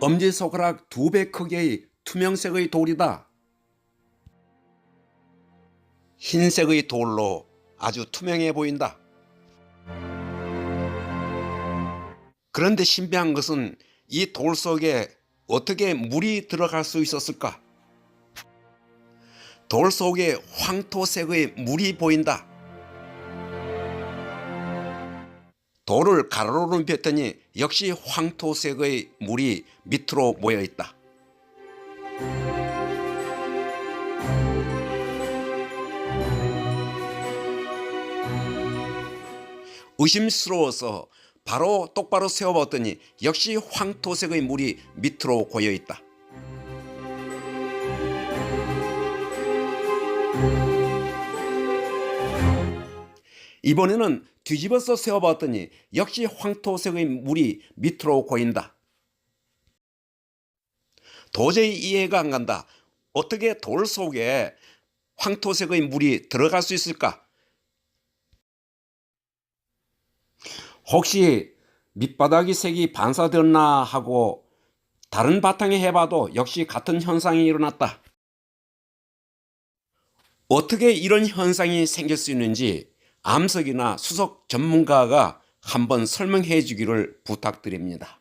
엄지손가락 두 배 크기의 투명색의 돌이다. 흰색의 돌로 아주 투명해 보인다. 그런데 신비한 것은 이 돌 속에 어떻게 물이 들어갈 수 있었을까? 돌 속에 황토색의 물이 보인다. 돌을 가로로 눕혔더니 역시 황토색의 물이 밑으로 모여 있다. 의심스러워서 바로 똑바로 세워봤더니 역시 황토색의 물이 밑으로 고여 있다. 이번에는 뒤집어서 세워봤더니 역시 황토색의 물이 밑으로 고인다. 도저히 이해가 안 간다. 어떻게 돌 속에 황토색의 물이 들어갈 수 있을까? 혹시 밑바닥이 색이 반사되었나 하고 다른 바탕에 해봐도 역시 같은 현상이 일어났다. 어떻게 이런 현상이 생길 수 있는지 암석이나 수석 전문가가 한번 설명해 주기를 부탁드립니다.